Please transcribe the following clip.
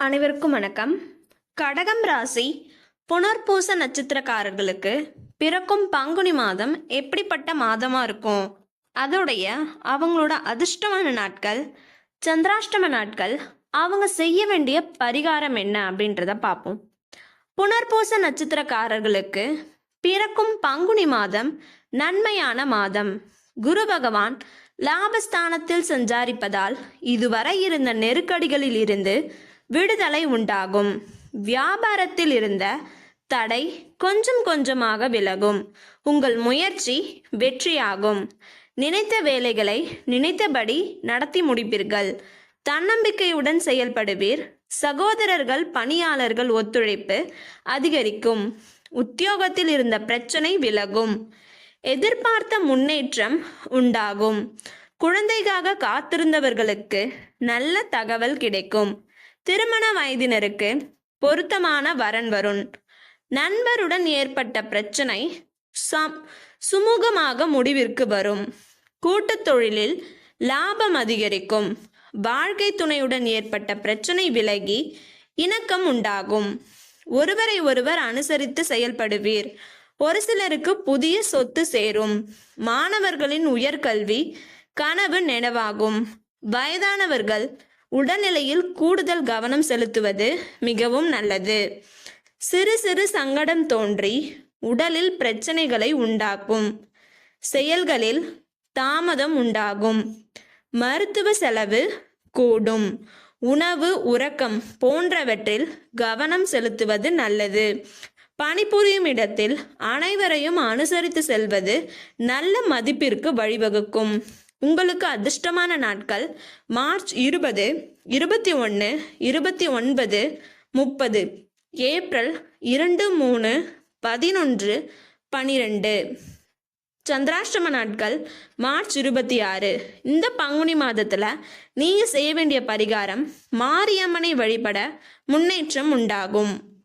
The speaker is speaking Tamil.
அனைவருக்கும் வணக்கம். கடகம் ராசி புனர்பூச நட்சத்திரக்காரர்களுக்கு பிறக்கும் பங்குனி மாதம் எப்படிப்பட்ட மாதமா இருக்கும்? அதோடைய அவங்களோட அதிர்ஷ்டமான நாட்கள் சந்திராஷ்டம நாட்கள் அவங்க செய்ய வேண்டிய பரிகாரம் என்ன அப்படின்றத பார்ப்போம். புனர்பூச நட்சத்திரக்காரர்களுக்கு பிறக்கும் பங்குனி மாதம் நன்மையான மாதம். குரு பகவான் லாபஸ்தானத்தில் சஞ்சாரிப்பதால் இதுவரை இருந்த நெருக்கடிகளில் இருந்து விடுதலை உண்டாகும். வியாபாரத்தில் இருந்த தடை கொஞ்சம் கொஞ்சமாக விலகும். உங்கள் முயற்சி வெற்றியாகும். நினைத்த வேலைகளை நினைத்தபடி நடத்தி முடிப்பீர்கள். தன்னம்பிக்கையுடன் செயல்படுவீர். சகோதரர்கள் பணியாளர்கள் ஒத்துழைப்பு அதிகரிக்கும். உத்தியோகத்தில் இருந்த பிரச்சனை விலகும். எதிர்பார்த்த முன்னேற்றம் உண்டாகும். குழந்தைக்காக காத்திருந்தவர்களுக்கு நல்ல தகவல் கிடைக்கும். திருமண வயதினருக்கு பொருத்தமான வரன் வரும் நண்பருடன் ஏற்பட்ட பிரச்சனை சம் சுமூகமாக முடிவிற்கு வரும். கூட்டுத் தொழிலில் லாபம் அதிகரிக்கும். வாழ்க்கை துணையுடன் ஏற்பட்ட பிரச்சனை விலகி இணக்கம் உண்டாகும். ஒருவரை ஒருவர் அனுசரித்து செயல்படுவீர். ஒரு சிலருக்கு புதிய சொத்து சேரும். மாணவர்களின் உயர்கல்வி கனவு நினைவாகும். வயதானவர்கள் உடல்நிலையில் கூடுதல் கவனம் செலுத்துவது மிகவும் நல்லது. சிறு சிறு சங்கடம் தோன்றி உடலில் பிரச்சனைகளை உண்டாக்கும். செயல்களில் தாமதம் உண்டாகும். மருத்துவ செலவு கூடும். உணவு உறக்கம் போன்றவற்றில் கவனம் செலுத்துவது நல்லது. பணிபுரியும் இடத்தில் அனைவரையும் அனுசரித்து செல்வது நல்ல மதிப்பிற்கு வழிவகுக்கும். உங்களுக்கு அதிர்ஷ்டமான நாட்கள் மார்ச் இருபது இருபத்தி ஒன்று இருபத்தி ஒன்பது முப்பது ஏப்ரல் இரண்டு மூணு பதினொன்று பனிரெண்டு. சந்திராஷ்டம நாட்கள் மார்ச் இருபத்தி ஆறு. இந்த பங்குனி மாதத்தில் நீங்கள் செய்ய வேண்டிய பரிகாரம் மாரியம்மனை வழிபட முன்னேற்றம் உண்டாகும்.